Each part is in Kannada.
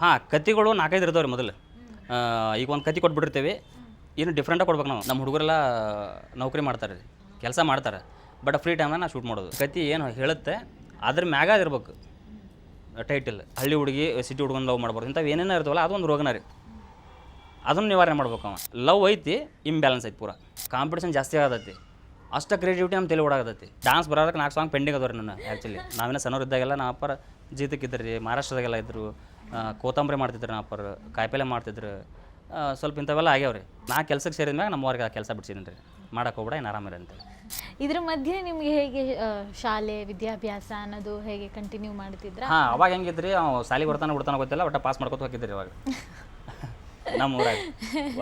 ಹಾಂ ಕತಿಗಳು ನಾಲ್ಕೈದು ಇರ್ತಾವೆ ರೀ ಮೊದಲು ಈಗ ಒಂದು ಕತಿ ಕೊಟ್ಬಿಟ್ಟಿರ್ತೀವಿ. ಏನು ಡಿಫ್ರೆಂಟಾಗಿ ಕೊಡ್ಬೇಕು ನಾವು. ನಮ್ಮ ಹುಡುಗರೆಲ್ಲ ನೌಕರಿ ಮಾಡ್ತಾರೆ ರೀ, ಕೆಲಸ ಮಾಡ್ತಾರೆ. ಬಟ್ ಫ್ರೀ ಟೈಮ್ನಾಗ ನಾವು ಶೂಟ್ ಮಾಡೋದು. ಕತಿ ಏನು ಹೇಳುತ್ತೆ, ಅದ್ರ ಮ್ಯಾಗ ಇರ್ಬೇಕು ಟೈಟಲ್ ಹಳ್ಳಿ ಹುಡುಗಿ ಸಿಟಿ ಹುಡುಗನ ಲವ್ ಮಾಡ್ಬಾರ್ದು. ಇಂಥವು ಏನೇನೋ ಇರ್ತವಲ್ಲ, ಅದೊಂದು ರೋಗನ ರೀ. ಅದನ್ನು ನಿವಾರಣೆ ಮಾಡ್ಬೇಕು ಅವ. ಲವ್ ಐತಿ ಇಂಬ್ಯಾಲೆನ್ಸ್ ಐತಿ ಪೂರ. ಕಾಂಪಿಟೇಷನ್ ಜಾಸ್ತಿ ಆಗತ್ತೆ. ಅಷ್ಟು ಕ್ರಿಯೇಟಿವಿಟಿ ನಮ್ಮ ತಲೆ ಓಡಾಗತೈತಿ. ಡಾನ್ಸ್ ಬರೋದಕ್ಕೆ ನಾಲ್ಕು ಸಾಂಗ್ ಪೆಂಡಿಂಗ್ ಅದಾವ್ರಿ ನನ್ನ ಆ್ಯಕ್ಚುಲಿ ನಾವಿನ ಸಣ್ಣವ್ರು ಇದ್ದಾಗೆಲ್ಲ ನಾ ಅಪ್ಪರ ಜೀತಕ್ಕೆ ಇದ್ದರು ರೀ ಮಹಾರಾಷ್ಟ್ರದಾಗೆಲ್ಲ ಇದ್ದರು ಕೋತಂಬರಿ ಮಾಡ್ತಿದ್ರು ಅಪ್ಪರು ಕಾಯಿಪಲ್ಲೆ ಮಾಡ್ತಿದ್ರು. ಸ್ವಲ್ಪ ಇಂಥವೆಲ್ಲ ಆಗ್ಯಾವ ರೀ. ನಾ ಕೆಲ್ಸಕ್ಕೆ ಸೇರಿದ ಮ್ಯಾಗ ನಮ್ಮವ್ರಿಗೆ ಆ ಕೆಲಸ ಬಿಡ್ಸಿದ್ದೀನಿ ರೀ. ಮಾಡಕ್ಕೆ ಹೋಗ್ಬಿಡ ಏನು ಆರಾಮಿರಿ ಅಂತೇಳಿ ಇದ್ರ ಮಧ್ಯೆ ನಿಮ್ಗೆ ಹೇಗೆ ಆ, ಶಾಲೆ ವಿದ್ಯಾಭ್ಯಾಸ ಅನ್ನೋದು ಹೇಗೆ ಕಂಟಿನ್ಯೂ ಮಾಡ್ತಿದ್ರ? ಹಾಂ ಅವಾಗ ಹೆಂಗಿದ್ರಿ ಅವ್ ಸಾಲಿ ಬರ್ತಾನೆ ಬಿಡ್ತಾನೆ ಗೊತ್ತಿಲ್ಲ ಒಟ್ಟ ಪಾಸ್ ಮಾಡ್ಕೊತ ಹೋಗಿದ್ರಿ ಇವಾಗ. ನಮ್ಮ ಊರಾಗ.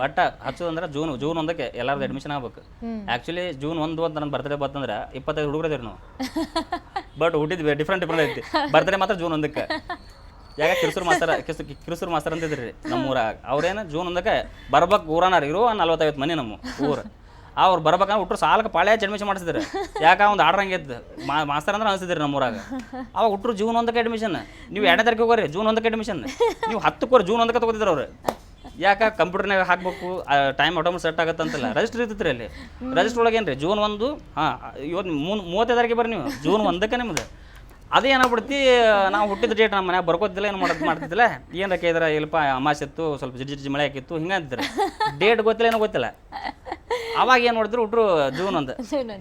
ಒಟ್ಟ ಹಚ್ಚೋದಂದ್ರೆ ಜೂನ್ ಜೂನ್ ಒಂದಕ್ಕೆ ಎಲ್ಲರದ್ದು ಅಡ್ಮಿಷನ್ ಆಗ್ಬೇಕು. ಆ್ಯಕ್ಚುಲಿ ಜೂನ್ ಒಂದು ಅಂತ ನನ್ನ ಬರ್ತಡೇ ಬಂತಂದ್ರೆ ಇಪ್ಪತ್ತೈದು ಹುಡುಗರದೇವ್ರಿ ನಾವು. ಬಟ್ ಹುಟ್ಟಿದ್ವಿ ಡಿಫ್ರೆಂಟ್ ಡಿಫ್ರೆಂಟ್ ಐತಿ. ಬರ್ತಾರೆ ಮಾತ್ರ ಜೂನ್ ಒಂದಕ್ಕೆ. ಯಾಕೆ ಕಿರುಸೂರು ಮಾಸ್ತರ್ ಕಿಸ್ ಕಿರ್ಸೂರು ಮಾಸ್ತರ್ ಅಂತಿದ್ರಿ ರೀ ನಮ್ಮ ಊರಾಗ ಅವ್ರೇನು ಜೂನ್ ಒಂದಕ್ಕೆ ಬರ್ಬೇಕು ಊರನಾರ ಇರೋ ನಲ್ವತ್ತೈವತ್ತು ಮನೆ ನಮ್ಮ ಊರು. ಅವ್ರು ಬರ್ಬೇಕಂದ್ರೆ ಹುಟ್ಟರು ಸಾಲಕ್ಕೆ ಪಾಳೆ ಅಡ್ಮಿಷನ್ ಮಾಡಿಸಿದ್ರು. ಯಾಕೆ ಒಂದು ಆರ್ಡರ್ ಹಂಗೆ ಮಾ ಮಾಸ್ತರ್ ಅಂದ್ರೆ ಅನಿಸಿದ್ರಿ ನಮ್ಮ ಊರಾಗ ಅವಾಗ ಹುಟ್ಟರು ಜೂನ್ ಒಂದಕ್ಕೆ ಅಡ್ಮಿಷನ್ ನೀವು ಎರಡನೇ ತಾರೀಕು ಹೋಗ್ರಿ ಜೂನ್ ಒಂದಕ್ಕೆ ಅಡ್ಮಿಷನ್ ನೀವು ಹತ್ತಕ್ಕೆ ಜೂನ್ ಒಂದಕ್ಕೆ ತಗೋತಿದ್ರು ಅವ್ರು. ಯಾಕೆ ಕಂಪ್ಯೂಟರ್ನಾಗ ಹಾಕ್ಬೇಕು? ಟೈಮ್ ಆಟೋಮೆಟ್ ಸೆಟ್ ಆಗತ್ತಂತಲ್ಲ. ರಜಿಸ್ಟರ್ ಇರ್ತೈತಿ ಇರ್ತೈತ್ರಿ ಅಲ್ಲಿ. ರೆಜಿಸ್ಟರ್ ಒಳಗೆ ಏನು ರೀ ಜೂನ್ ಒಂದು ಹಾಂ ಇವತ್ತು ಮೂನ್ ಮೂವತ್ತೈದು ತಾರೀಕಿಗೆ ಬರ್ರಿ ನೀವು. ಜೂನ್ ಒಂದಕ್ಕೆ ನಿಮ್ದು. ಅದೇ ಏನಾಗ್ಬಿಡ್ತಿ ನಾವು ಹುಟ್ಟಿದ ಡೇಟ್ ನಮ್ಮ ಮನ್ಯಾಗ ಬರ್ಕೋತಿಲ್ಲ ಏನು ಮಾಡೋದು ಮಾಡ್ತಿದ್ದಿಲ್ಲ. ಏನು ಇದ್ರ ಇಲ್ಲಪ್ಪ ಅಮಾಸೆ ಇತ್ತು ಸ್ವಲ್ಪ ಜಿಡ್ಜಿ ಜಿಡ್ಜಿ ಮಳೆ ಹಾಕಿತ್ತು ಹಿಂಗೆ ಅಂತಿದ್ರು. ಡೇಟ್ ಗೊತ್ತಿಲ್ಲ ಏನೋ ಗೊತ್ತಿಲ್ಲ. ಅವಾಗ ಏನು ನೋಡಿದ್ರು ಹುಟ್ರು ಜೂನ್ ಒಂದು.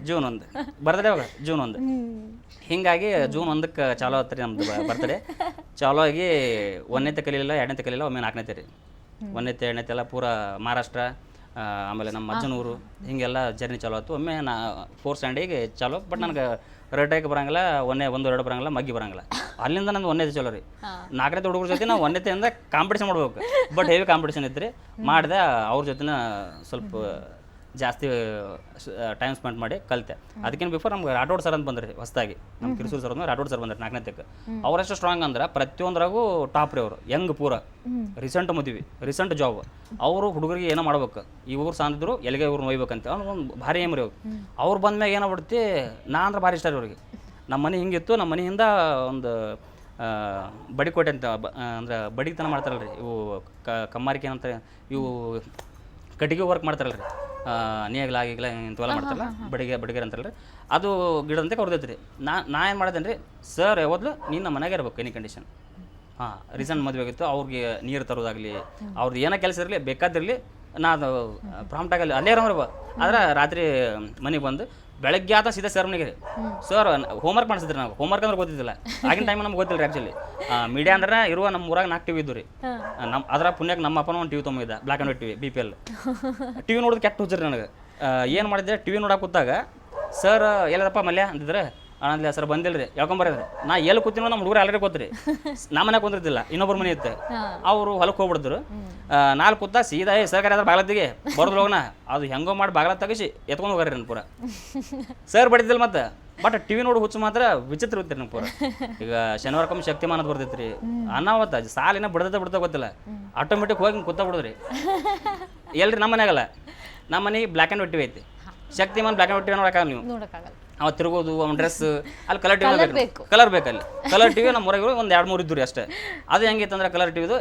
ಜೂನ್ ಒಂದು. ಬರ್ತಡೆ ಅವಾಗ ಜೂನ್ ಒಂದು. ಹಿಂಗಾಗಿ ಜೂನ್ ಒಂದಕ್ಕೆ ಚಾಲೋ ಆತ್ರಿ ನಮ್ಮದು ನಮ್ದು ಬರ್ತಡೇ. ಚಾಲೋ ಆಗಿ ಒಂದನೇ ಕಲೀಲಿಲ್ಲ ಎರಡನೇ ಕಲೀಲಿಲ್ಲ ಒಮ್ಮೆ ನಾಲ್ಕನೇ ರೀ ಒಂದನೇತೆ ಎರಡನೇತೆ ಎಲ್ಲ ಪೂರ ಮಹಾರಾಷ್ಟ್ರ ಆಮೇಲೆ ನಮ್ಮ ಅಜ್ಜನೂರು ಹಿಂಗೆಲ್ಲ ಜರ್ನಿ ಚಾಲೋ ಆಯ್ತು. ಒಮ್ಮೆ ನಾ ಫೋರ್ ಸ್ಟ್ಯಾಂಡಿಗೆ ಚಾಲೋ ಬಟ್ ನನಗೆ ಆಗಿ ಬರಂಗಿಲ್ಲ ಒಂದೇ ಒಂದು ಎರಡು ಬರಂಗಿಲ್ಲ ಮಗ್ಗಿ ಬರಂಗಿಲ್ಲ. ಅಲ್ಲಿಂದ ನಂದು ಒಂದೇ ಚಲೋ ರೀ. ನಾಲ್ಕನೇ ಹುಡುಗರ ಜೊತೆ ನಾವು ಒಂದೇತೆಯಿಂದ ಕಾಂಪಿಟೇಷನ್ ಮಾಡ್ಬೇಕು. ಬಟ್ ಹೆವಿ ಕಾಂಪಿಟೇಷನ್ ಇತ್ತು ಮಾಡಿದೆ ಅವ್ರ ಜೊತೆನ ಸ್ವಲ್ಪ ಜಾಸ್ತಿ ಟೈಮ್ ಸ್ಪೆಂಡ್ ಮಾಡಿ ಕಲಿತೆ. ಅದಕ್ಕಿಂತ ಬಿಫೋರ್ ನಮ್ಗೆ ರಾಠೋಡ್ ಸರ್ ಅಂತ ಬಂದ್ರಿ ಹೊಸದಾಗಿ. ನಮ್ಮ ಕಿರಿಸೂರು ಸರ್ ಅಂದ್ರೆ ರಾಠೋಡ್ ಸರ್ ಬಂದ್ರೆ ನಾಲ್ಕನೇ ತೆಕ್ಕ ಅವರಷ್ಟು ಸ್ಟ್ರಾಂಗ್ ಅಂದ್ರೆ ಪ್ರತಿಯೊಂದ್ರಾಗೂ ಟಾಪ್ ರೀ ಅವರು. ಯಂಗ್ ಪೂರ. ರೀಸೆಂಟ್ ಮದುವೆ ರೀಸೆಂಟ್ ಜಾಬ್ ಅವರು ಹುಡುಗರಿಗೆ ಏನೋ ಮಾಡ್ಬೇಕು. ಈ ಊರು ಸಾಂದಿದ್ರು ಎಲ್ಲಿಗೆ ಇವ್ರು ನೋಯ್ಬೇಕಂತ. ಒಂದು ಭಾರಿ ಏಮ್ರಿ ಅವ್ರು. ಅವ್ರು ಅವ್ರು ಬಂದ್ಮ್ಯಾಗ ಏನಾಗ್ಬಿಡ್ತಿ ನಾ ಅಂದ್ರೆ ಭಾರಿ ಇಷ್ಟ ರೀ ಅವ್ರಿಗೆ. ನಮ್ಮ ಮನೆ ಹಿಂಗಿತ್ತು ನಮ್ಮ ಮನೆಯಿಂದ ಒಂದು ಬಡಿಕೋಟೆ ಅಂತ ಅಂದ್ರೆ ಬಡಿತನ ಮಾಡ್ತಾರಲ್ರಿ ಇವು ಕ ಕಮ್ಮಾರಿಕೆ ಅಂತ ಇವು ಕಟ್ಟಿಗೆ ವರ್ಕ್ ಮಾಡ್ತಾರಲ್ರಿ ರೀ. ನೇಗಿಲ ಗೀಗ್ಲ ಇಂಥವೆಲ್ಲ ಮಾಡ್ತಾರಲ್ಲ ಬಡಿಗೆ ಬಡಿಗೆರ್ ರೀ. ಅದು ಗಿಡದಂತೆ ಕೊಡ್ತೈತೆ ರೀ. ನಾ ನಾ ಏನು ಮಾಡಿದೇನೆ ರೀ ಸರ್ ಯಾವಾಗಲೂ ನೀನು ನಮ್ಮ ಮನೆಗೆ ಇರ್ಬೇಕು ಎನಿ ಕಂಡೀಷನ್ ಹಾಂ ರೀಸೆಂಟ್ ಮದುವೆ ಆಗಿತ್ತು ಅವ್ರಿಗೆ ನೀರು ತರೋದಾಗಲಿ ಅವ್ರದ್ದು ಏನೋ ಕೆಲಸ ಇರಲಿ ಬೇಕಾದಿರಲಿ ನಾ ಅದು ಪ್ರಾಂಪ್ಟಾಗಲ್ಲಿ ಅಲ್ಲೇ ಇರೋರು ಆದ್ರೆ ರಾತ್ರಿ ಮನೆಗೆ ಬಂದು ಬೆಳಗ್ಗೆ ಆತ ಸೀದಾ ಸರ್ ಮನೆಗೆ. ಸರ್ ಹೋಮ್ವರ್ಕ್ ಮಾಡಿಸಿದ್ರಿ ನಾವು. ಹೋಮ್ವರ್ಕ್ ಅಂದ್ರೆ ಗೊತ್ತಿದ್ದಿಲ್ಲ. ಆಗಿನ ಟೈಮ್ ನಮ್ಗೆ ಗೊತ್ತಿಲ್ಲ ಆ್ಯಕ್ಚುಲಿ ಮೀಡಿಯಾ ಅಂದ್ರೆ ಇರುವ ನಮ್ಮ ಊರಾಗ ನಾಲ್ಕು ಟಿವಿ ಇದ್ದು ರೀ ನಮ್ಮ ಅದ್ರ ಪುಣ್ಯಕ್ಕೆ ನಮ್ಮ ಅಪ್ಪನ ಒಂದು TV ತೊಗೊಂಬಿದ್ದ black and white TV B P L TV ನೋಡೋದು ಕೆಟ್ಟ ಹುಚ್ಚರಿ ನನಗೆ. ಏನು ಮಾಡಿದ್ದೆ ಟಿವಿ ನೋಡಕ್ಕೆ ಕೂತಾಗ ಸರ್ ಎಲ್ಲದಪ್ಪ ಮಲ್ಯ? ಅಂತಿದ್ರೆ ಅಣ್ಣ ಸರ್ ಬಂದಿಲ್ರಿ. ಯಾಕೊಂಬರಿದ್ರಿ ನಾ ಎಲ್ಲಿ ಕೂತಿನೋ ನಮ್ಮ ಹುಡುಗರು ಆಲ್ರೆಡಿ ಕೂತ್ರಿ. ನಮ್ಮ ಮನೆ ಕುಂದಿರ್ತಿಲ್ಲ ಇನ್ನೊಬ್ಬರ ಮನೆ ಇತ್ತು. ಅವರು ಹೊಲಕ್ಕೆ ಹೋಗ್ಬಿಡಿದ್ರು. ನಾಲ್ಕು ಕೂತ ಸೀದಾ ಏ ಸರ್ಕಾರ ಅದ್ರ ಬಾಗ್ಲತ್ತಿಗೆ. ಬರೋದು ಹೋಗೋಣ ಅದು ಹೆಂಗೋ ಮಾಡಿ ಬಾಗ್ಲ ತಗಿಸಿ ಎತ್ಕೊಂಡು ಹೋಗ್ರಿ ನನ್ನ ಪೂರ. ಸರ್ ಬಡಿದಿಲ್ಲ ಮತ್ತೆ. ಬಟ್ ಟಿವಿ ನೋಡಿ ಹುಚ್ಚು ಮಾತ್ರ ವಿಚಿತ್ರ ಇರ್ತೀರಿ ನಂಗೆ ಪೂರ. ಈಗ ಶನಿವಾರಕ್ಕೊಮ್ಮೆ ಶಕ್ತಿಮಾನದ ಬರ್ತೈತ್ರಿ ಅನಾವತ್ತ ಸಾಲಿನ ಬಿಡ್ದ ಬಿಡ್ತಾ ಗೊತ್ತಿಲ್ಲ. ಆಟೋಮೆಟಿಕ್ ಹೋಗಿ ಕೂತ ಬಿಡುದ್ರಿ. ಎಲ್ರಿ ನಮ್ಮ ಮನೆಯಾಗಲ್ಲ. ನಮ್ಮ ಮನೆಗೆ ಬ್ಲ್ಯಾಕ್ ಆ್ಯಂಡ್ ವೈಟ್ ಟಿವಿ ಐತಿ Shaktimaan black and white TV ನೋಡಕ್ಕಾಗಲ್ಲ ನೀವು. ಅವ ತಿರುಗೋದು ಅವ್ನ ಡ್ರೆಸ್ ಅಲ್ಲಿ ಕಲರ್ ಟಿವಿ ಕಲರ್ ಬೇಕಲ್ಲಿ. ಕಲರ್ ಟಿವಿ ನಮ್ಮ ಊರಾಗ ಒಂದು ಎರಡು ಮೂರು ಇದ್ದು ಅಷ್ಟೇ. ಅದು ಹೆಂಗೈತೆ ಅಂದ್ರೆ ಕಲರ್ ಟಿವಿದು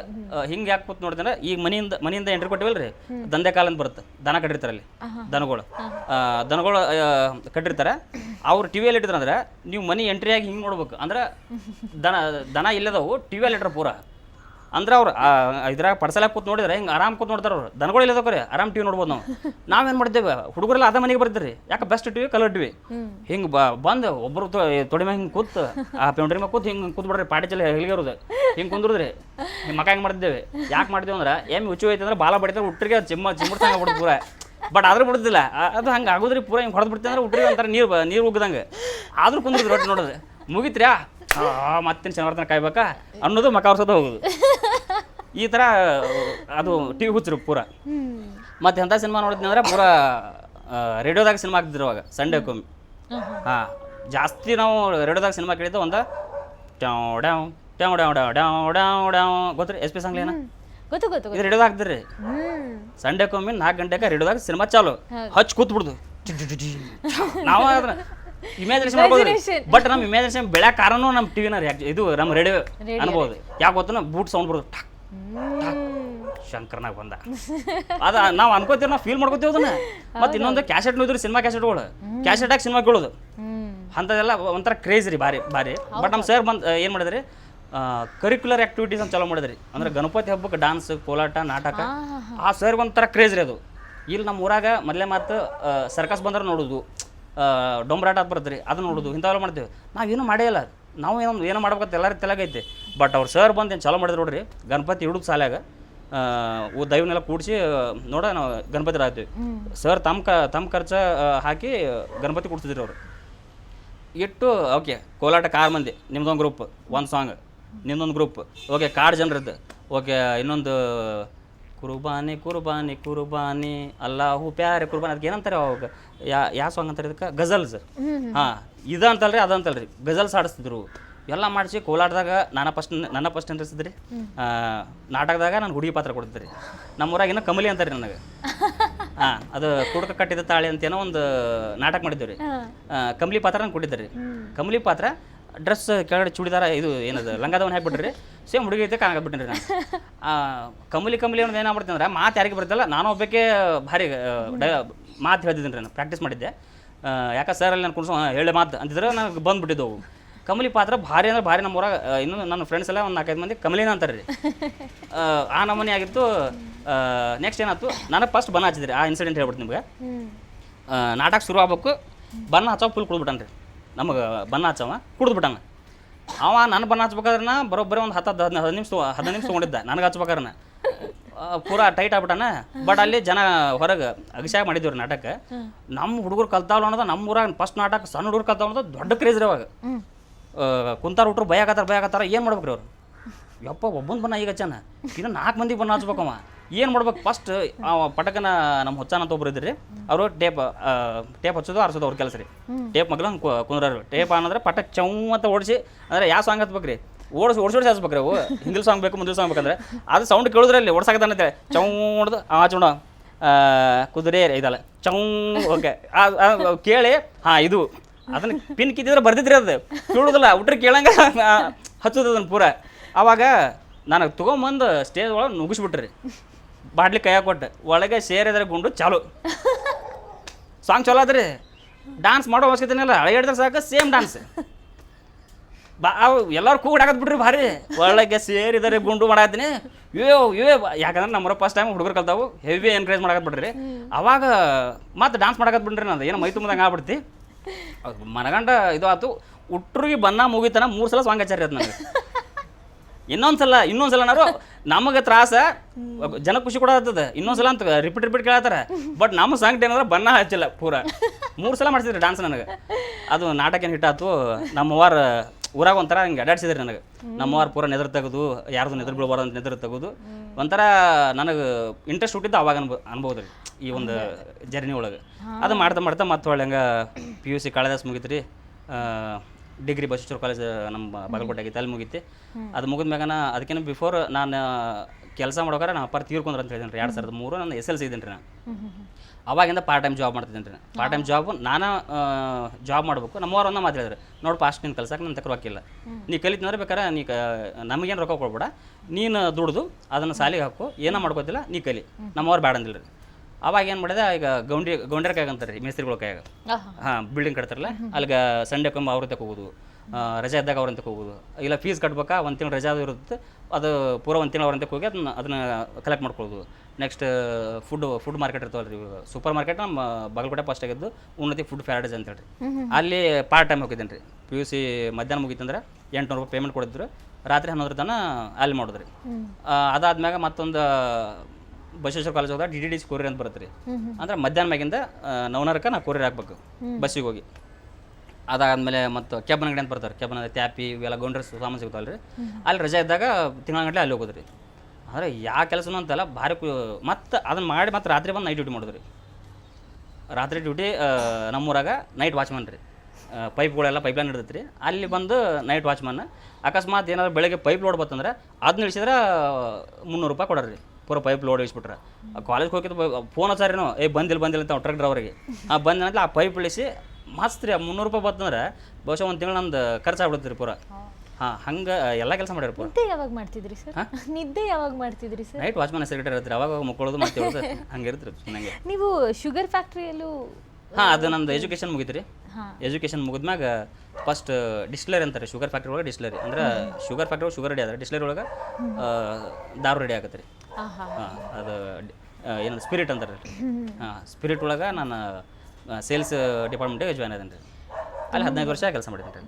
ಹಿಂಗೆ ಯಾಕೆ ಕೂತ್ ನೋಡಿದ್ರೆ ಈಗ ಮನೆಯಿಂದ ಮನೆಯಿಂದ ಎಂಟ್ರಿ ಕೊಟ್ಟಿವಲ್ರಿ? ದಂಧೆ ಕಾಲ ಅಂತ ಬರುತ್ತೆ. ದನ ಕಟ್ಟಿರ್ತಾರೆ ಅಲ್ಲಿ. ದನಗಳು. ದನಗಳು ಕಟ್ಟಿರ್ತಾರೆ. ಅವ್ರು ಟಿವಿಯಲ್ಲಿ ಇಟ್ಟಿದ್ರಂದ್ರೆ ನೀವು ಮನಿ ಎಂಟ್ರಿಯಾಗಿ ಹಿಂಗೆ ನೋಡ್ಬೇಕು. ಅಂದ್ರೆ ದನ ದನ ಇಲ್ಲದವು ಟಿವಿಯಲ್ಲಿ ಇಟ್ರ ಪೂರ. ಅಂದ್ರೆ ಅವ್ರು ಇದ್ರಾಗ ಪಡ್ಸಲಾಗ ಕೂತ್ ನೋಡಿದ್ರೆ ಹಿಂಗೆ ಆರಾಮ್ ಕೂತ್ ನೋಡ್ತಾರೆ ಅವ್ರು. ದನಗಳು ಇಲ್ಲದಕ್ರೆ ಆರಾಮ್ ಟಿವಿ ನೋಡ್ಬೋದು ನಾವು. ನಾವೇನ್ ಮಾಡಿದ್ದೇವೆ ಹುಡುಗರೆಲ್ಲ ಅದ ಮನೆಗೆ ಬರ್ತೀರಿ ಯಾಕೆ ಬೆಸ್ಟ್ ಟಿವಿ ಕಲರ್ ಟಿವಿ. ಹಿಂಗೆ ಬ ಬಂದು ಒಬ್ಬರು ತೊಡೆ ಮ್ಯಾಗ ಹಿಂಗೆ ಕೂತ್ ಆ ಪೆಂಡ್ರಿ ಮ್ಯಾಗ ಕೂತ್ ಹಿಂಗೆ ಕೂತ್ ಬಿಡ್ರಿ ಪಾಟಿ ಚಲ ಹೆಲಿಗಿರೋದು ಹಿಂಗೆ ಕುಂದ್ರದ್ರಿ. ಹಿಂಗೆ ಮಕ ಹಿಂಗೆ ಮಾಡಿದ್ದೇವೆ ಯಾಕೆ ಮಾಡಿದ್ದೇವೆ ಅಂದ್ರೆ ಏಮ್ ಹುಚ್ಚು ಐತೆ ಅಂದ್ರೆ ಬಾಲ ಬಡಿತಾರೆ ಹುಟ್ಟರಿಗೆ ಚಿಮ್ಮ ಚಿಮ್ಮಡ್ಸಂಗ ಬಿಡ್ತು ಪೂರ. ಬಟ್ ಆದ್ರೂ ಬಿಡುದಿಲ್ಲ. ಅದು ಹಂಗೆ ಆಗೋದ್ರಿ ಪೂರ ಹಿಂಗೆ ಹೊಡೆದು ಬಿಡ್ತೀನಿ ಅಂದ್ರೆ ಹುಟ್ಟರಿಗೆ ಅಂತಾರೆ ನೀರು ನೀರು ಉಗ್ದಂಗೆ. ಆದ್ರೂ ಕುಂದ್ರಿ ರೊಟ್ಟಿ ನೋಡೋದು ಮುಗಿತ್ರ್ಯಾ? ಮತ್ತೇನು ಶನಿವಾರ ತನಕ ಕಾಯ್ಬೇಕಾ? ಅನ್ನೋದು ಮಕ ಹೋಗುದು ಹೋಗೋದು. ಈ ಥರ ಅದು ಟಿ ವಿ ಹುಚ್ಚರು ಪೂರ. ಮತ್ತೆ ಎಂಥ ಸಿನಿಮಾ ನೋಡಿದ್ನಿ ಅಂದ್ರೆ ಪೂರ ರೇಡಿಯೋದಾಗ ಸಿನಿಮಾ ಆಗ್ತಿದ್ರು ಅವಾಗ ಸಂಡೇಕೊಮ್ಮೆ ಹಾಂ ಜಾಸ್ತಿ ನಾವು ರೇಡಿಯೋದಾಗ ಸಿನಿಮಾ ಕೇಳಿದ್ದು ಒಂದು ಟ್ಯಾವ್ ಡ್ಯಾವ್ ಟ್ಯಾವ್ ಡ್ಯಾವ್ ಡ್ಯಾವ್ ಡ್ಯಾವ್ ಡ್ಯಾವ್ ಡ್ಯಾವ್. ಗೊತ್ತ್ರಿ? ಎಸ್ ಪಿ ಸಾಂಗ್ಲೇನ ಗೊತ್ತು ಗೊತ್ತು ಇದು ರೇಡಿಯೋದಾಗ ಹಾಕ್ತಿರಿ ಸಂಡೇಕೊಮ್ಮೆ ನಾಲ್ಕು ಗಂಟೆಗೆ ರೇಡಿಯೋದಾಗ ಸಿನಿಮಾ ಚಾಲು. ಹಚ್ಚಿ ಕೂತ್ಬಿಡ್ದು. ನಾವು ಅದನ್ನ ಇಮ್ಯಾಜಿನೇಷನ್ ಮಾಡ್ಬೋದು ಬಟ್ ನಮ್ಮ ಇಮ್ಯಾಜಿನೇಷನ್ ಬೆಳೆ ಕಾರಣನೂ ನಮ್ಮ ಟಿವಿನ ಇದು ನಮ್ಮ ರೇಡಿಯೋ ಅನ್ಬೋದು. ಯಾಕೆ ಗೊತ್ತ ಬೂಟ್ ಸೌಂಡ್ ಬರೋದು ಟಕ್ ಶಂಕರ್ನಾಗ ಬಂದ. ಅದ ನಾವು ಅನ್ಕೋತೀವಿ ನಾವು ಫೀಲ್ ಮಾಡ್ಕೋತೀವಿ ಅದನ್ನ. ಮತ್ತೆ ಇನ್ನೊಂದು ಕ್ಯಾಸೆಟ್ ನೋಡಿದ್ರೆ ಸಿನಿಮಾ ಕ್ಯಾಸೆಟ್ಗಳು ಕ್ಯಾಸೆಟಾಗಿ ಸಿನಿಮಾ ಕೇಳೋದು. ಅಂಥದ್ದೆಲ್ಲ ಒಂಥರ ಕ್ರೇಜ್ ರೀ ಭಾರಿ ಭಾರಿ. ಬಟ್ ನಮ್ಮ ಸರ್ ಬಂದು ಏನು ಮಾಡಿದ್ರಿ? ಕರಿಕ್ಯುಲರ್ ಆಕ್ಟಿವಿಟೀಸ್ ಅಂತ ಚಾಲೂ ಮಾಡಿದ್ರಿ. ಅಂದ್ರೆ ಗಣಪತಿ ಹಬ್ಬಕ್ಕೆ ಡಾನ್ಸ್ ಕೋಲಾಟ ನಾಟಕ. ಆ ಸರ್ ಒಂಥರ ಕ್ರೇಜ್ ರೀ ಅದು. ಇಲ್ಲಿ ನಮ್ಮ ಊರಾಗ ಮೊದಲೇ ಮಾತು ಸರ್ಕಸ್ ಬಂದ್ರೆ ನೋಡೋದು. ಡೊಂಬ್ರಾಟ ಅಂತ ಬರ್ತದೆ ರೀ, ಅದನ್ನ ನೋಡೋದು, ಇಂಥವೆಲ್ಲ ಮಾಡ್ತೀವಿ. ಮಾಡೇ ಇಲ್ಲ ನಾವು ಏನೊಂದು ಏನೋ ಮಾಡ್ಬೇಕಂತ ಎಲ್ಲರೂ ತೆಲಗೈತೆ ಬಟ್ ಅವ್ರು ಸರ್ ಬಂದು ಏನು ಚಲೋ ಮಾಡಿದ್ರು ನೋಡ್ರಿ, ಗಣಪತಿ ಹಿಡಿದು ಉ ದೈವನೆಲ್ಲ ಕೂಡಿಸಿ, ನೋಡ ನಾವು ಗಣಪತಿ ಆಗ್ತೀವಿ ಸರ್ ತಮ್ಮ ಕ ತಮ್ಮ ಖರ್ಚ ಹಾಕಿ ಗಣಪತಿ ಕೊಡ್ತಿದ್ರು ಅವರು. ಇಟ್ಟು ಓಕೆ ಕೋಲಾಟ ಕಾರ್ ಮಂದಿ, ನಿಮ್ದೊಂದು ಗ್ರೂಪ್ ಒಂದು ಸಾಂಗ್ ನಿಮ್ದೊಂದು ಗ್ರೂಪ್ ಓಕೆ ಕಾರ್ ಜನರದ್ದು ಓಕೆ ಇನ್ನೊಂದು ಕುರುಬಾನಿ ಕುರುಬಾನೆ ಕುರುಬಾನಿ. ಅಲ್ಲಾಹು ಪ್ಯಾರೆ ಕುರ್ಬಾನಿ. ಅದಕ್ಕೆ ಏನಂತಾರೆ ಅವಾಗ? ಯಾ ಯಾವ ಸಾಂಗ್ ಅಂತಾರೆ ಇದಕ್ಕೆ? ಗಜಲ್ಸ್. ಹಾಂ ಇದು ಅಂತಲ್ರಿ ಅದು ಅಂತಲ್ರಿ ಗಜಲ್ಸ್ ಆಡಿಸ್ತಿದ್ರು ಎಲ್ಲ ಮಾಡಿಸಿ ಕೋಲಾಟದಾಗ ನಾನು ಫಸ್ಟ್ ನನ್ನ ಫಸ್ಟ್ ಆ ನಾಟಕದಾಗ ನಾನು ಹುಡುಗಿ ಪಾತ್ರ ಕೊಡ್ತಿದ್ರಿ. ನಮ್ಮೂರಾಗ ಏನೋ ಕಮಲಿ ಅಂತಾರೆ ನನಗೆ. ಹಾಂ ಅದು ಕುಡುಕ ಕಟ್ಟಿದ ತಾಳಿ ಅಂತ ಏನೋ ಒಂದು ನಾಟಕ ಮಾಡಿದ್ದೇವೆ ರೀ ಕಮಲಿ ಪಾತ್ರ ನಾನು ಕೊಟ್ಟಿದ್ದೆ ರೀ ಕಮಲಿ ಪಾತ್ರ ಡ್ರೆಸ್ ಕೆಳಗಡೆ ಚೂಡಿದಾರ ಇದು ಏನದು ಲಂಗಾದವನ್ ಹಾಕ್ಬಿಟ್ರಿ ಸೇಮ್ ಹುಡುಗಿ ಐತೆ ಕಾಣಾಕ್ಬಿಟ್ಟಿನಿ ನಾನು. ಆ, ಕಮಲಿ ಕಮಲಿ ಅನ್ನೋದು ಏನಾಗ್ಬಿಡ್ತೀನಿ ಅಂದ್ರೆ ಮಾತು ಯಾರಿಗೆ ಬರ್ತಲ್ಲ ನಾನು ಒಬ್ಬಕ್ಕೆ ಭಾರಿ ಡೈ ಮಾತು ಹೇಳ್ತಿದ್ದೀನಿ ರೀ ನಾನು ಪ್ರಾಕ್ಟೀಸ್ ಮಾಡಿದ್ದೆ. ಆ, ಯಾಕೆ ಸರ್ ಅಲ್ಲಿ ನಾನು ಕುಣಿಸೋ ಹೇಳಿ ಮಾತು ಅಂತಿದ್ರೆ ನನಗೆ ಬಂದ್ಬಿಟ್ಟಿದ್ದವು. ಕಮಲಿ ಪಾತ್ರ ಭಾರಿ ಅಂದ್ರೆ ಭಾರಿ ನಮ್ಮೂರಾಗ ಇನ್ನು ಆ, ಇನ್ನೂ ನನ್ನ ಫ್ರೆಂಡ್ಸ್ ಎಲ್ಲ ಒಂದು ನಾಲ್ಕೈದು ಮಂದಿ ಕಮಲಿನ ಅಂತಾರೆ ರೀ. ಆ, ನಮೂನಿ ಆಗಿತ್ತು ನೆಕ್ಸ್ಟ್ ಏನಾಯ್ತು ನನಗೆ ಫಸ್ಟ್ ಬನ್ನ ಹಚ್ಚಿದ್ರಿ ಆ ಇನ್ಸಿಡೆಂಟ್ ಹೇಳ್ಬಿಟ್ಟು ನಿಮ್ಗೆ. ಆ, ನಾಟಕ ಶುರು ಆಗ್ಬೇಕು ಬನ್ನ ಹಚ್ಚೋ ಫುಲ್ ಕುಡ್ಬಿಟ್ಟನ್ರಿ ನಮಗೆ ಬಣ್ಣ ಹಚ್ಚವ ಕುಡ್ದ್ಬಿಟ್ಟಾನ ಅವ ನನ್ನ ಬಣ್ಣ ಹಚ್ಬೇಕಾದ್ರೆ ಬರೋಬ್ಬರಿ ಒಂದು ಹತ್ತು ಹದಿನೈದು ಹದಿನೈದು ನಿಮಿಷ ಹದಿನೈದು ನಿಮಿಷ ತೊಗೊಂಡಿದ್ದ ನನಗೆ ಹಚ್ಬೇಕಾದ್ರೆ ಪೂರಾ ಟೈಟ್ ಆಗ್ಬಿಟ್ಟಾನ ಬಟ್ ಅಲ್ಲಿ ಜನ ಹೊರಗೆ ಅಗಸ್ಯಾಗ ಮಾಡಿದ್ವಿ ರೀ ನಾಟಕ. ನಮ್ಮ ಹುಡುಗರು ಕಲ್ತಾವಲ್ಲ ಅನ್ನೋದು ನಮ್ಮ ಊರಾಗ ಫಸ್ಟ್ ನಾಟಕ ಸಣ್ಣ ಹುಡುಗರು ಕಲ್ತಾವ ಅನ್ನೋದು ದೊಡ್ಡ ಕ್ರೇಜ್ ರೀ ಅವಾಗ. ಕುಂತಾರ ಹುಟ್ಟರು ಭಯ ಆಗತ್ತಾರ ಭಯ ಆಗತ್ತಾರ ಏನು ಮಾಡ್ಬೇಕ್ರಿ ಅವ್ರು? ಯಪ್ಪ ಒಬ್ಬನ ಬಣ್ಣ ಈಗ ಹಚ್ಚಾನ ಇನ್ನು ನಾಲ್ಕು ಮಂದಿ ಬಣ್ಣ ಹಚ್ಬೇಕವ ಏನು ಮಾಡ್ಬೇಕು? ಫಸ್ಟ್ ಪಟಕನ ನಮ್ಮ ಹೊಚ್ಚಾನ ಅಂತ ಒಬ್ರು ಇದ್ರಿ. ಅವರು ಟೇಪ್ ಟೇಪ್ ಹಚ್ಚೋದು ಆರಿಸೋದು ಅವ್ರ ಕೆಲಸ ರೀ. ಟೇಪ್ ಮಗ್ಲ ಕುಂದ್ರಾರು ಟೇಪ್ ಅನ್ನಂದ್ರೆ ಪಟಕ್ ಚೌ ಅಂತ ಓಡಿಸಿ ಅಂದ್ರೆ ಯಾವ ಸಾಂಗ್ ಹತ್ಬೇಕ್ರಿ ಓಡಿಸಿ ಓಡಿಸಿ ಓಡಿಸಿ ಹಚ್ಬೇಕ್ರಿ ಅವು. ಹಿಂದಿಲ್ ಸಾಂಗ್ ಬೇಕು ಮುಂದಿಲ್ ಸಾಂಗ್ ಬೇಕಂದ್ರೆ. ಅದು ಸೌಂಡ್ ಕೇಳಿದ್ರಲ್ಲಿ ಓಡ್ಸಾಕತ್ತಾನಂತೆ ಚೌ ಹೊಡ್ದು ಆ ಚುಣ ಕುದುರೆ ಇದಲ್ಲ. ಚೌ ಓಕೆ. ಕೇಳಿ ಹಾಂ ಇದು. ಅದನ್ನ ಪಿನ್ ಕಿತ್ತಿದ್ರೆ ಬರ್ದಿದ್ರಿ ಅದು. ಕೇಳೋದಿಲ್ಲ ಉಟ್ರೆ ಕೇಳಂಗ ಹಚ್ಚೋದು ಅದನ್ನ ಪೂರ. ಅವಾಗ ನನಗೆ ತೊಗೊಂಬಂದು ಸ್ಟೇಜ್ ಒಳಗೆ ನುಗ್ಗಿಸ್ಬಿಟ್ರಿ ಬಾಟ್ಲಿ ಕೈಯಾಗ ಕೊಟ್ಟೆ. ಒಳಗೆ ಸೇರಿದ್ರೆ ಗುಂಡು ಚಾಲು. ಸಾಂಗ್ ಚಲೋ ಅದ್ರಿ ಡಾನ್ಸ್ ಮಾಡೋ ಅವಶ್ಯಕತೆ ಇಲ್ಲ ಅಳಗಾಡಿದ್ರೆ ಸಾಕು ಸೇಮ್ ಡಾನ್ಸ್ ಬಾ, ಅವು ಎಲ್ಲರೂ ಕೂಡಾಕತ್ ಬಿಡ್ರಿ ಭಾರಿ. ಒಳಗೆ ಸೇರಿದರೆ ಗುಂಡು ಮಾಡಾತೀನಿ ಯೋ ಯೋ ಯಾಕಂದ್ರೆ ನಮ್ಮ ಫಸ್ಟ್ ಟೈಮ್ ಹುಡುಗರು ಕಲ್ತಾವು ಹೆವಿ ಎನ್ಕರೇಜ್ ಮಾಡಕತ್ ಬಿಡ್ರಿ ಅವಾಗ ಮತ್ತೆ ಡಾನ್ಸ್ ಮಾಡಕತ್ ಬಿಡ್ರಿ ನಂದು ಏನು ಮೈ ತುಂಬದಂಗೆ ಆಗ್ಬಿಡ್ತಿ. ಮನಗಂಡ ಇದು ಆತು ಉಟ್ರಿಗೆ ಬನ್ನ ಮುಗಿತನ ಮೂರು ಸಲ ಸಾಂಗ್ ಹಚ್ಚಾರಿ ನನಗೆ ಇನ್ನೊಂದ್ಸಲ, ಇನ್ನೊಂದ್ಸಲನಾರು ನಮಗೆ ತ್ರಾಸ ಜನ ಖುಷಿ ಕೊಡತ್ತದ ಇನ್ನೊಂದ್ಸಲ ಅಂತ ರಿಪೀಟ್ ರಿಪೀಟ್ ಕೇಳತ್ತಾರ. ಬಟ್ ನಮ್ಮ ಸಾಂಗ್ ಏನಂದ್ರೆ ಬಣ್ಣ ಹಚ್ಚಿಲ್ಲ ಪೂರ. ಮೂರು ಸಲ ಮಾಡ್ಸಿದ್ರಿ ಡಾನ್ಸ್ ನನಗೆ. ಅದು ನಾಟಕ ಏನು ಹಿಟ್ ಆತು ನಮ್ಮವಾರ ಊರಾಗ ಒಂಥರ ಹಿಂಗೆ ಅಡ್ಡಾಡ್ಸಿದ್ರಿ ನನಗೆ. ನಮ್ಮವಾರ ಪೂರ ನೆದ್ರ ತೆಗೆದು, ಯಾರ್ದು ನೆದ್ರ ಬೀಳ್ಬಾರ್ದು ಅಂತ ನೆದ್ರ ತೆಗೆದು, ಒಂಥರ ನನಗೆ ಇಂಟ್ರೆಸ್ಟ್ ಹುಟ್ಟಿದ್ದು ಅವಾಗ ಅನ್ಬೋ ಅನ್ಬೋದು ರೀ ಈ ಒಂದು ಜರ್ನಿ ಒಳಗೆ. ಅದು ಮಾಡ್ತಾ ಮಾಡ್ತಾ ಮತ್ತೆ ಒಳ್ಳೆ ಹಂಗೆ ಪಿ ಯು ಸಿ ಕಾಳಿದಾಸ್ ಮುಗಿತು ರೀ ಡಿಗ್ರಿ ಬಸವೇಶ್ವರ ಕಾಲೇಜ್ ನಮ್ಮ ಬಾಗಲಕೋಟೆ ಆಗಿತ್ತು ಅಲ್ಲಿ ಮುಗೀತಿ ಅದು ಮುಗಿದ ಮ್ಯಾಗ ಅದಕ್ಕಿಂತ ಬಿಫೋರ್ ನಾನು ಕೆಲಸ ಮಾಡೋಕಾರ ನಾನು ಅಪ್ಪಾರ ತೀರ್ಕೊಂಡ್ರೆ ಅಂತ ಹೇಳಿದ್ರಿ ಎರಡು ಸಾವಿರದ ಮೂರು ನಾನು ಎಸ್ ಎಲ್ ಸಿ ಇದ್ದೀನಿ ರೀ ನಾನು ಅವಾಗಿಂದ ಪಾರ್ಟ್ ಟೈಮ್ ಜಾಬ್ ಮಾಡ್ತಿದ್ದೀನಿ ರೀ ಪಾರ್ಟ್ ಟೈಮ್ ಜಾಬ್ ನಾನು ಜಾಬ್ ಮಾಡಬೇಕು. ನಮ್ಮವ್ರು ಒಂದು ಮಾತು ಹೇಳಿದ್ರು ನೋಡಿ ಪಾಸ್ಟ್ ನೀನು ಕಲ್ಸಕ್ಕೆ ನನ್ನ ತಕ್ಕ ರೊಕ್ಕಿಲ್ಲ ನೀ ಕಲಿತಂದ್ರೆ ಬೇಕಾರೆ ನೀ ನಮಗೇನು ರೊಕ್ಕ ಕೊಡ್ಬೇಡ. ನೀನು ದುಡ್ದು ಅದನ್ನು ಸಾಲಿಗೆ ಹಾಕು ಏನೋ ಮಾಡ್ಕೋತಿಲ್ಲ ನೀ ಕಲಿ. ನಮ್ಮವ್ರು ಬೇಡ ಅಂದಿಲ್ಲ ರೀ ಅವಾಗ ಏನು ಮಾಡಿದೆ ಈಗ ಗೌಂಡಿ ಗೌಂಡ್ಯರ ಕೈಯಾಗ ಅಂತಾರೆ ರೀ ಮೇಸ್ತ್ರಿಗಳ ಕೈಯಾಗ. ಹಾಂ ಬಿಲ್ಡಿಂಗ್ ಕಟ್ತಾರಲ್ಲ ಅಲ್ಲಿಗೆ ಸಂಡೆ ಕಂಬ ಅವ್ರ ತಕ ಹೋಗೋದು. ರಜೆ ಇದ್ದಾಗ ಅವ್ರ ಅಂತಕ್ಕೆ ಹೋಗೋದು. ಇಲ್ಲ ಫೀಸ್ ಕಟ್ಬೇಕಾ ಒಂದು ತಿಂಗಳು ರಜಾ ಇರುತ್ತೆ ಅದು ಪೂರ ಒಂದು ತಿಂಗಳು ಅವ್ರ ಅಂತಕ್ಕೆ ಹೋಗಿ ಅದನ್ನ ಅದನ್ನ ಕಲೆಕ್ಟ್ ಮಾಡ್ಕೊಳ್ಳೋದು. ನೆಕ್ಸ್ಟ್ ಫುಡ್ ಫುಡ್ ಮಾರ್ಕೆಟ್ ಇರ್ತಾವಲ್ಲ ರೀ ಸೂಪರ್ ಮಾರ್ಕೆಟ್ ನಮ್ಮ ಬಾಗಲಕೋಟೆ ಫಸ್ಟ್ ಆಗಿದ್ದು ಉನ್ನತಿ ಫುಡ್ ಫ್ಯಾರಡೇಜ್ ಅಂತ ಹೇಳಿ ಅಲ್ಲಿ ಪಾರ್ಟ್ ಟೈಮ್ ಹೋಗಿದ್ದೇನೆ ರೀ. ಪಿ ಯು ಸಿ ಮಧ್ಯಾಹ್ನ ಮುಗೀತಂದ್ರೆ ಎಂಟುನೂರು ರೂಪಾಯಿ ಪೇಮೆಂಟ್ ಕೊಡಿದ್ರು. ರಾತ್ರಿ ಹನ್ನೊಂದರ ತನ ಅಲ್ಲಿ ಮಾಡಿದ್ರಿ. ಅದಾದ್ಮ್ಯಾಗ ಮತ್ತೊಂದು ಬಸವೇಶ್ವರ ಕಾಲೇಜ್ ಹೋದಾಗ D D D C courier ಅಂತ ಬರುತ್ತೆ ರೀ. ಅಂದ್ರೆ ಮಧ್ಯಾಹ್ನ ಮ್ಯಾಗಿಂದ ನವನರಕ್ಕೆ ನಾ ಕೊರಿಯರ್ ಹಾಕ್ಬೇಕು ಬಸ್ಸಿಗೆ ಹೋಗಿ. ಅದಾದಮೇಲೆ ಮತ್ತು ಕೆಬ್ಬನ ಅಂಗಡಿ ಅಂತ ಬರ್ತಾರೆ. ಕೆಬ್ಬನ ತ್ಯಾಪಿ ಇವೆಲ್ಲ ಗೌಂಡ್ರ ಸಾಮಾನು ಸಿಗ್ತಾವಲ್ಲ ರೀ. ಅಲ್ಲಿ ರಜೆ ಇದ್ದಾಗ ತಿಂಗಳಗಟ್ಟಲೆ ಅಲ್ಲಿ ಹೋಗೋದ್ರಿ ಅಂದ್ರೆ ಯಾವ ಕೆಲಸನೂ ಅಂತಲ್ಲ ಭಾರಿ ಮತ್ತು ಅದನ್ನ ಮಾಡಿ ಮತ್ತೆ ರಾತ್ರಿ ಬಂದು ನೈಟ್ ಡ್ಯೂಟಿ ಮಾಡೋದ್ರಿ ರಾತ್ರಿ ಡ್ಯೂಟಿ ನಮ್ಮೂರಾಗ ನೈಟ್ ವಾಚ್ಮನ್ ರೀ. ಪೈಪ್ಗಳೆಲ್ಲ ಪೈಪ್ ಲೈನ್ ರೀ. ಅಲ್ಲಿ ಬಂದು ನೈಟ್ ವಾಚ್ಮನ್ ಅಕಸ್ಮಾತ್ ಏನಾದ್ರು ಬೆಳಗ್ಗೆ ಪೈಪ್ ಲೋಡ್ ಬತ್ತಂದ್ರೆ ಅದನ್ನ ಇಳಿಸಿದ್ರೆ ಮುನ್ನೂರು ರೂಪಾಯಿ ಕೊಡೋರಿ ಪೂರ ಪೈಪ್ ಲೋಡ್ ಇಳಿಸ್ಬಿಟ್ರೆ. ಕಾಲೇಜ್ಗೆ ಹೋಗಿದ್ದು ಫೋನ್ ಹಚ್ಚಾರೇನೋ ಏ ಬಂದಿಲ್ಲ ಬಂದಿಲ್ಲ ಅಂತ ಟ್ರಕ್ ಡ್ರೈವರ್ಗೆ ಆ ಬಂದ ಆ ಪೈಪ್ ಇಳಿಸಿ ಮಸ್ತ್ ರೀ ಮುನ್ನೂರು ರೂಪಾಯಿ ಬತ್ತಂದ್ರೆ ಬಹುಶಃ ಒಂದು ತಿಂಗಳು ನಮ್ದು ಖರ್ಚು ಆಗ್ಬಿಡುತ್ತೆ ರೀ ಪೂರ. ಹಾಂ ಹಂಗೆ ಎಲ್ಲ ಕೆಲಸ ಮಾಡ್ಯಾರ ಪೂರ. ನಿದ್ದೆ ಯಾವಾಗ ಮಾಡ್ತಿದ್ರಿ ಸರ್? ನಿದ್ದೆ ಯಾವಾಗ ಮಾಡ್ತಿದ್ರಿ ಸರ್? ನೈಟ್ ವಾಚ್ಮನ್ ಸೆಕ್ರೆಟರಿ ಇರ್ತೀರಿ ಅವಾಗ ಮುಕ್ಕೊಳ್ಳೋದು ಮತ್ತೆ ಸರ್ ಹಂಗೆ ಇರ್ತೀರಿ ನನಗೆ ನೀವು ಶುಗರ್ ಫ್ಯಾಕ್ಟ್ರಿಯಲ್ಲೂ ಹಾಂ ಅದು ನಂದು ಎಜುಕೇಷನ್ ಮುಗಿತ್ರಿ ಎಜುಕೇಷನ್ ಮುಗಿದ್ಮ್ಯಾಗ ಫಸ್ಟ್ ಡಿಸ್ಲರಿ ಅಂತಾರೆ ಶುಗರ್ ಫ್ಯಾಕ್ಟ್ರಿ ಒಳಗೆ ಡಿಸ್ಲರಿ ಅಂದ್ರೆ ಶುಗರ್ ಫ್ಯಾಕ್ಟ್ರಿ ಒಳಗೆ ಶುಗರ್ ರೆಡಿ ಆದ್ರೆ ಡಿಸ್ಲರಿ ಒಳಗೆ ದಾರು ರೆಡಿ ಆಗತ್ತೆ ರೀ. ಅದು ಏನಂದ್ರೆ ಸ್ಪಿರಿಟ್ ಅಂತಾರೆ ರೀ ಹಾಂ ಸ್ಪಿರಿಟ್ ಒಳಗೆ ನಾನು ಸೇಲ್ಸ್ ಡಿಪಾರ್ಟ್ಮೆಂಟಿಗೆ ಜಾಯ್ನ್ ಆದೇನೆ ರೀ ಅಲ್ಲಿ ಹದಿನೈದು ವರ್ಷ ಕೆಲಸ ಮಾಡಿದ್ದೀನಿ ರೀ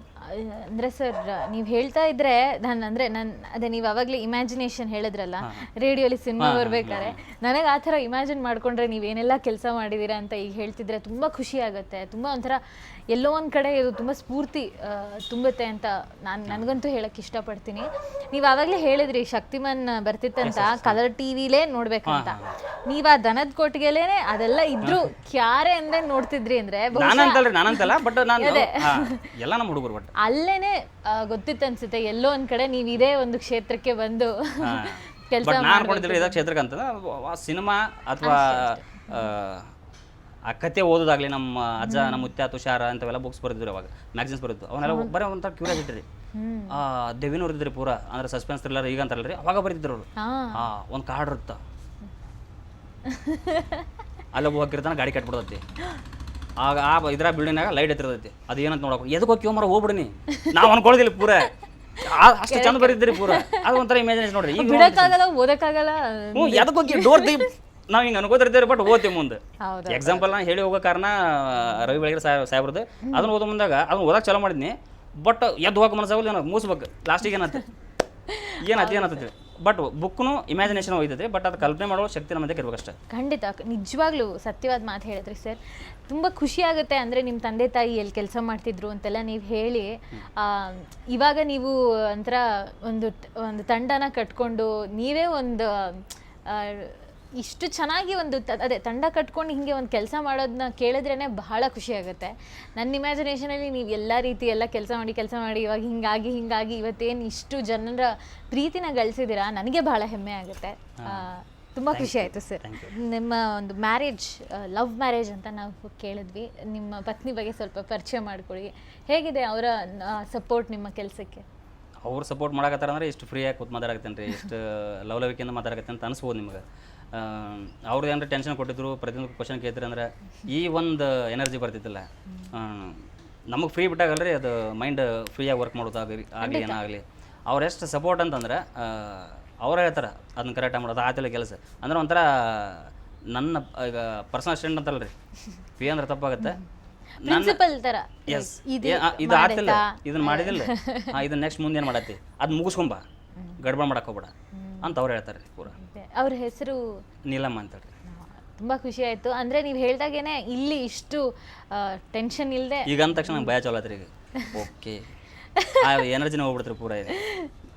ಅಂದ್ರೆ ಸರ್ ನೀವು ಹೇಳ್ತಾ ಇದ್ರೆ ನಾನು ಅಂದ್ರೆ ನಾನು ಅದೇ ನೀವು ಅವಾಗಲೇ ಇಮ್ಯಾಜಿನೇಷನ್ ಹೇಳಿದ್ರಲ್ಲ ರೇಡಿಯೋಲಿ ಸಿನಿಮಾ ಬರ್ಬೇಕಾದ್ರೆ. ನನಗೆ ಆ ಥರ ಇಮ್ಯಾಜಿನ್ ಮಾಡ್ಕೊಂಡ್ರೆ ನೀವೇನೆಲ್ಲ ಕೆಲಸ ಮಾಡಿದ್ದೀರಾ ಅಂತ ಈಗ ಹೇಳ್ತಿದ್ರೆ ತುಂಬ ಖುಷಿ ಆಗುತ್ತೆ. ತುಂಬ ಒಂಥರ ಎಲ್ಲೋ ಒಂದು ಕಡೆ ಇದು ತುಂಬ ಸ್ಫೂರ್ತಿ ತುಂಬುತ್ತೆ ಅಂತ ನಾನು ನನಗಂತೂ ಹೇಳಕ್ಕೆ ಇಷ್ಟಪಡ್ತೀನಿ. ನೀವು ಆವಾಗಲೇ ಹೇಳಿದ್ರಿ ಶಕ್ತಿಮನ್ ಬರ್ತಿತ್ತಂತ ಕಲರ್ ಟಿ ವಿಲೇ ನೋಡ್ಬೇಕಂತ. ನೀವು ಆ ದನದ ಕೊಟ್ಟಿಗೆಲೇನೆ ಅದೆಲ್ಲ ಇದ್ರು ಕ್ಯಾರೆ ಅಂದ್ರೆ ನೋಡ್ತಿದ್ರಿ ಅಂದ್ರೆ ಬಹುಶಃ ನಾನಂತಲ್ರಿ ನಾನಂತಲ್ಲ ಬಟ್ ನಾನು ಎಲ್ಲ ನಮ್ಮ ಹುಡುಗರು ಬಟ್ ಅಲ್ಲೇನೆ ಗೊತ್ತಿತ್ತು ಅನ್ಸುತ್ತೆ ಎಲ್ಲೋ ಒಂದ್ ಕಡೆ ನೀವು ಇದೇ ಒಂದು ಕ್ಷೇತ್ರಕ್ಕೆ ಬಂದು ಕೆಲಸ ಬಟ್ ನಾನು ಕ್ಷೇತ್ರಕ್ಕೆ ಅಂತ ಸಿನಿಮಾ ಅಥವಾ ಆ ಕತೆ ಓದೋದಾಗ್ಲಿ ನಮ್ಮ ಅಜ್ಜ ನಮ್ಮ ಮುತ್ಯ ತುಷಾರ ಅಂತವೆಲ್ಲ ಬುಕ್ಸ್ ಬರೆದಿದ್ರು ಅವಾಗ ಮ್ಯಾಗ್ಝಿನ್ಸ್ ಬರುತ್ತೆ ಅವನ್ನೆಲ್ಲ ಬರೀ ಒಂಥರ ಕ್ಯೂರಿಯಾಸಿಟಿ ರೀ. ದೇವಿನ ಆ ದೇವಿನೂ ಇರ್ತಿದ್ರಿ ಪೂರ ಅಂದ್ರೆ ಸಸ್ಪೆನ್ಸ್ ಥ್ರಿಲ್ಲರ್ ಈಗ ಅಂತಾರಲ್ರಿ ಅವಾಗ ಬರೀತಿದ್ರು ಅವರು. ಹಾ. ಆ ಒಂದು ಕಾರ್ಡ್ ಇರುತ್ತ. ಅಲ್ಲೊಬ್ಬ ಹೋಗಿರ್ತಾನೆ ಗಾಡಿ ಕಟ್ಬಿಡ್ತೈತಿ. ಆಗ ಆ ಇದ್ರ ಬಿಲ್ಡಿಂಗ್ನಾಗ ಲೈಟ್ ಎತ್ತಿರ್ತೈತಿ. ಅದು ಏನಂತ ನೋಡಕ್? ಎದಕ್ಕೆ ಹೋಗಿ ಮರ ಹೋಗ್ಬಿಡಿನಿ? ನಾವು ಅನ್ಕೊಳ್ದಿಲ್ಲ ಪೂರ. ಆ- ಅಷ್ಟು ಚಂದ ಬರೀದ್ರಿ ಪೂರ. ಅದು ಒಂಥರ ಇಮೇಜಿನೇಷನ್ ನೋಡ್ರಿ. ಈಗ ಬಿಡಕ್ಕಾಗಲ್ಲ ಓದಕ್ಕಾಗಲ್ಲ. ಹ್ಞೂ ಎದಕ್ಕೆ ಹೋಗಿ ಡೋರ್ ದೀಪ್ ನಾವು ಹಿಂಗೆ ಅನ್ಕೋತಿರ್ತೇವೆ ಬಟ್ ಓದ್ತೀವಿ ಮುಂದೆ. ಹೌದು. ಎಕ್ಸಾಂಪಲ್ ನಾನು ಹೇಳಿ ಹೋಗೋ ಕಾರಣ ರವಿ ಬೆಳಗ್ಗೆ ಸಾಹೇಬ್ ಸಾಹೇಬ್ರದ್ದು ಅದನ್ನ ಓದೋ ಮುಂದಾಗ ಅದನ್ನ ಓದಕ್ಕೆ ಚಲೋ ಮಾಡಿದ್ನಿ ಬಟ್ ಎದ್ದು ಹೋಗಕ್ಕೆ ಮನಸ್ಸಾಗಲ್ಲ ಏನೋ ಮೂಸ್ಬೇಕು. ಲಾಸ್ಟಿಗೆ ಏನತ್ತೆ ಏನತ್ತೆ ಏನತ್ತೈತಿ ಬಟ್ ಬುಕ್ನು ಇಮ್ಯಾಜಿನೇಷನ್ ಹೋಯ್ತೈತಿ ಬಟ್ ಅದು ಕಲ್ಪನೆ ಮಾಡುವ ಶಕ್ತಿ ನಮ್ಮ ಮಧ್ಯೆ ಇರ್ಬೇಕಷ್ಟೇ. ಖಂಡಿತ. ನಿಜವಾಗ್ಲೂ ಸತ್ಯವಾದ ಮಾತು ಹೇಳಿದ್ರಿ ಸರ್. ತುಂಬ ಖುಷಿ ಆಗುತ್ತೆ ಅಂದರೆ ನಿಮ್ಮ ತಂದೆ ತಾಯಿ ಎಲ್ಲಿ ಕೆಲಸ ಮಾಡ್ತಿದ್ರು ಅಂತೆಲ್ಲ ನೀವು ಹೇಳಿ ಇವಾಗ ನೀವು ಒಂಥರ ಒಂದು ಒಂದು ತಂಡನ ಕಟ್ಕೊಂಡು ನೀವೇ ಒಂದು ಇಷ್ಟು ಚೆನ್ನಾಗಿ ಒಂದು ತ- ಅದೇ ತಂಡ ಕಟ್ಕೊಂಡು ಹಿಂಗೆ ಒಂದು ಕೆಲಸ ಮಾಡೋದನ್ನ ಕೇಳಿದ್ರೇ ಬಹಳ ಖುಷಿ ಆಗುತ್ತೆ. ನನ್ನ ಇಮ್ಯಾಜಿನೇಷನಲ್ಲಿ ನೀವು ಎಲ್ಲ ರೀತಿ ಎಲ್ಲ ಕೆಲಸ ಮಾಡಿ ಕೆಲಸ ಮಾಡಿ ಇವಾಗ ಹಿಂಗಾಗಿ ಹಿಂಗಾಗಿ ಇವತ್ತೇನು ಇಷ್ಟು ಜನರ ಪ್ರೀತಿನ ಗಳಿಸಿದ್ದೀರಾ ನನಗೆ ಬಹಳ ಹೆಮ್ಮೆ ಆಗುತ್ತೆ. ಆ, ತುಂಬ ಖುಷಿ ಆಯಿತು ಸರ್. ನಿಮ್ಮ ಒಂದು ಮ್ಯಾರೇಜ್ ಲವ್ ಮ್ಯಾರೇಜ್ ಅಂತ ನಾವು ಕೇಳಿದ್ವಿ. ನಿಮ್ಮ ಪತ್ನಿ ಬಗ್ಗೆ ಸ್ವಲ್ಪ ಪರಿಚಯ ಮಾಡಿಕೊಡಿ ಹೇಗಿದೆ ಅವರ ಸಪೋರ್ಟ್ ನಿಮ್ಮ ಕೆಲಸಕ್ಕೆ? ಅವ್ರು ಸಪೋರ್ಟ್ ಮಾಡಕತ್ತಾರ ಅಂದ್ರೆ ಇಷ್ಟು ಫ್ರೀಯಾಗಿ ಕೂತ್ ಮಾತಾಡಕತ್ತೇನೆ ರೀ ಇಷ್ಟು ಲವಲವಿಕೆಯಿಂದ ಮಾತಾಡಕತ್ತೇನೆ ಅಂತ ಅನಿಸ್ಬೋದು ನಿಮ್ಗೆ. ಅವ್ರದ್ದು ಏನಾರ ಟೆನ್ಷನ್ ಕೊಟ್ಟಿದ್ರು ಪ್ರತಿಯೊಂದು ಕ್ವಶನ್ ಕೇಳ್ತೀರಿ ಅಂದ್ರೆ ಈ ಒಂದು ಎನರ್ಜಿ ಬರ್ತಿತ್ತಲ್ಲ ನಮಗೆ ಫ್ರೀ ಬಿಟ್ಟಾಗಲ್ರಿ ಅದು ಮೈಂಡ್ ಫ್ರೀಯಾಗಿ ವರ್ಕ್ ಮಾಡೋದಾಗಲಿ ಆಗಲಿ ಏನಾಗಲಿ. ಅವ್ರು ಎಷ್ಟು ಸಪೋರ್ಟ್ ಅಂತಂದ್ರೆ ಅವ್ರು ಹೇಳ್ತಾರೆ ಅದನ್ನ ಕರೆಕ್ಟಾಗಿ ಮಾಡೋದು ಆತಿಲ್ಲ ಕೆಲಸ. ಅಂದ್ರೆ ಒಂಥರ ನನ್ನ ಈಗ ಪರ್ಸನಲ್ ಅಸಿಸ್ಟೆಂಟ್ ರೀ ಫ್ರೀ ಅಂದ್ರೆ ತಪ್ಪಾಗತ್ತೆ. ಪ್ರಿನ್ಸಿಪಲ್ ಎಸ್ ಇದು ಆತಿಲ್ಲ ಇದನ್ನ ಮಾಡಿದಿಲ್ಲ. ಇದನ್ನ ನೆಕ್ಸ್ಟ್ ಮುಂದೆ ಏನು ಮಾಡತ್ತಿ? ಅದು ಮುಗಿಸ್ಕೊಂಬ ಗಡ್ಬಡ್ ಮಾಡಕ್ಕೆ ಹೋಗ್ಬೇಡ. ಅಂತ ಅವ್ರು ಹೇಳ್ತಾರೆ ಪೂರ. ಅವ್ರ ಹೆಸರು? ನೀಲಮ್ಮ ಅಂತೇಳಿ ತುಂಬ ಖುಷಿ ಆಯ್ತು. ಅಂದ್ರೆ ನೀವು ಹೇಳ್ದಾಗೇನೆ ಇಲ್ಲಿ ಇಷ್ಟು ಟೆನ್ಷನ್ ಇಲ್ಲದೆ ಈಗ ಅಂದ ತಕ್ಷಣ ನಂಗೆ ಭಯ ಚಲೋ ಆತ್ರಿ ಈಗ. ಓಕೆ. ಆ ಎನರ್ಜಿನ ಹೋಗ್ಬಿಡ್ತಾರೆ ಪೂರ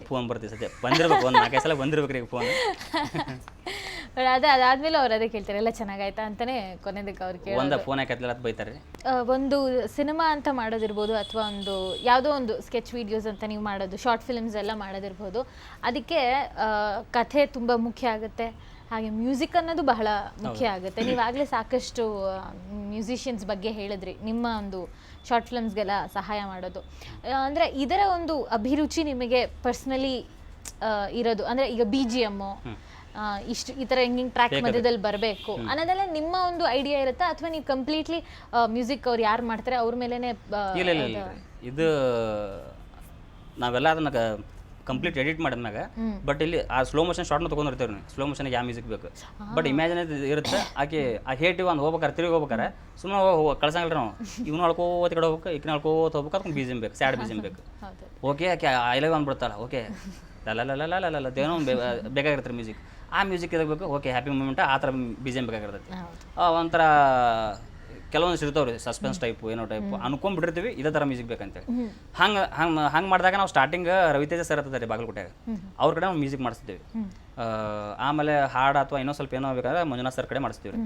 ಫೋನ್ ಬರ್ತೀವಿ ಸದ್ಯ. ಬಂದಿರ್ಬೇಕು ಒಂದು ನಾಲ್ಕೈದು ಸಲ ಬಂದಿರ್ಬೇಕು ಈಗ ಫೋನ್. ಅದೇ ಅದಾದ್ಮೇಲೆ ಅವ್ರು ಅದೇ ಕೇಳ್ತಾರೆ ಎಲ್ಲ ಚೆನ್ನಾಗಾಯ್ತಾ? ಅಂತಾನೆ ಕೊನೆದಕ್ಕೆ ಅವ್ರು ಕೇಳಿ ಒಂದ ಫೋನ್ ಅಂತ ಬೈತಾರೆ. ಒಂದು ಸಿನಿಮಾ ಅಂತ ಮಾಡೋದಿರ್ಬೋದು ಅಥವಾ ಒಂದು ಯಾವುದೋ ಒಂದು ಸ್ಕೆಚ್ ವಿಡಿಯೋಸ್ ಅಂತ ನೀವು ಮಾಡೋದು ಶಾರ್ಟ್ ಫಿಲ್ಮ್ಸ್ ಎಲ್ಲ ಮಾಡೋದಿರ್ಬೋದು. ಅದಕ್ಕೆ ಆ, ಕಥೆ ತುಂಬ ಮುಖ್ಯ ಆಗುತ್ತೆ. ಹಾಗೆ ಮ್ಯೂಸಿಕ್ ಅನ್ನೋದು ಬಹಳ ಮುಖ್ಯ ಆಗುತ್ತೆ. ನೀವಾಗಲೇ ಸಾಕಷ್ಟು ಮ್ಯೂಸಿಷಿಯನ್ಸ್ ಬಗ್ಗೆ ಹೇಳಿದ್ರಿ ನಿಮ್ಮ ಒಂದು ಶಾರ್ಟ್ ಫಿಲ್ಮ್ಸ್ಗೆಲ್ಲ ಸಹಾಯ ಮಾಡೋದು. ಆ, ಅಂದ್ರೆ ಇದರ ಒಂದು ಅಭಿರುಚಿ ನಿಮಗೆ ಪರ್ಸ್ನಲಿ ಇರೋದು. ಅಂದ್ರೆ ಈಗ ಬಿ ಜಿ ಎಮ್ಮು ಇಷ್ಟು ಈ ತರ ಹೆಂಗಿಂಗ್ ಟ್ರ್ಯಾಕ್ ಮಧ್ಯದಲ್ಲಿ ಬರಬೇಕು ಅನ್ನೋದೆಲ್ಲ ನಿಮ್ಮ ಒಂದು ಐಡಿಯಾ ಇರುತ್ತಾ? ಅಥವಾ ನೀವು ಕಂಪ್ಲೀಟ್ಲಿ ಮ್ಯೂಸಿಕ್ ಅವ್ರು ಯಾರು ಮಾಡ್ತಾರೆ? ಅವ್ರ ಮೇಲೇನೆ ಆ, ಇಲ್ಲ ಇಲ್ಲ ಇಲ್ಲ. ಇಲ್ಲ. ಇದು ನಾವೆಲ್ಲ ಅದನ್ನ ಕಂಪ್ಲೀಟ್ ಎಡಿಟ್ ಮಾಡಿದ್ಮ್ಯಾಗ ಬಟ್ ಇಲ್ಲಿ ಆ ಸ್ಲೋ ಮೋಷನ್ ಶಾರ್ಟ್ನ ತೊಗೊಂಡಿರ್ತೇವೆ ನೀವು. ಸ್ಲೋ ಮೋಷನ್ ಯಾವ ಮ್ಯೂಸಿಕ್ ಬೇಕು? ಬಟ್ ಇಮ್ಯಾಜಿನ್ ಇರುತ್ತೆ ಆಕೆ ಆ ಹೇಟಿವ್ ಒಂದು ಹೋಗ್ಬೇಕಾರೆ ತಿರುಗಿ ಹೋಗ್ಬೇಕಾರೆ ಸುಮ್ಮನೆ ಕಳ್ಸಂಗಿಲ್ಲ ನಾವು. ಇವ್ನ ಅಳ್ಕೋತ ಕಡೆ ಹೋಗ್ಬೇಕು ಈಕಿನ ಅಳ್ಕೋತ ಹೋಗ್ಬೇಕು ಅದಕ್ಕೆ ಬೀಜಮ್ ಬೇಕು ಸ್ಯಾಡ್ ಬೀಜಮ್ ಬೇಕು. ಓಕೆ ಆಕೆ ಐ ಲವ್ ಅಂದ್ಬಿಡ್ತಾಳ. ಓಕೆ ಲಲ್ಲ ಏನೋ ಒಂದು ಬೇಕಾಗಿರ್ತಾರೆ ಮ್ಯೂಸಿಕ್ ಆ ಮ್ಯೂಸಿಕ್ ಇರಬೇಕು ಓಕೆ ಹ್ಯಾಪಿ ಮೂಮೆಂಟ್ ಆ ಥರ ಬೀಜಮ್ ಬೇಕಾಗಿರ್ತೈತಿ ಒಂಥರ ಕೆಲವೊಂದು ಇರ್ತಾವ್ರಿ ಸಸ್ಪೆನ್ಸ್ ಟೈಪ್ ಏನೋ ಟೈಪ್ ಅನ್ಕೊಂಡ್ಬಿಟ್ಟಿರ್ತೀವಿ ಇದೇ ಥರ ಮ್ಯೂಸಿಕ್ ಬೇಕಂತೇಳಿ. ಹಂಗೆ ಹಂಗೆ ಹಂಗೆ ಮಾಡಿದಾಗ ನಾವು ಸ್ಟಾರ್ಟಿಂಗ್ ರವಿತೇಜ ಸರ್ ಇರ್ತಾರೆ ಬಾಗಲಕೋಟೆಗೆ. ಅವ್ರ ಕಡೆ ನಾವು ಮ್ಯೂಸಿಕ್ ಮಾಡಿಸ್ತೀವಿ. ಆಮೇಲೆ ಹಾಡು ಅಥವಾ ಇನ್ನೊಂದು ಸ್ವಲ್ಪ ಏನೋ ಬೇಕಾದ್ರೆ ಮಂಜುನಾಥ್ ಸರ್ ಕಡೆ ಮಾಡಿಸ್ತೀವಿ ರೀ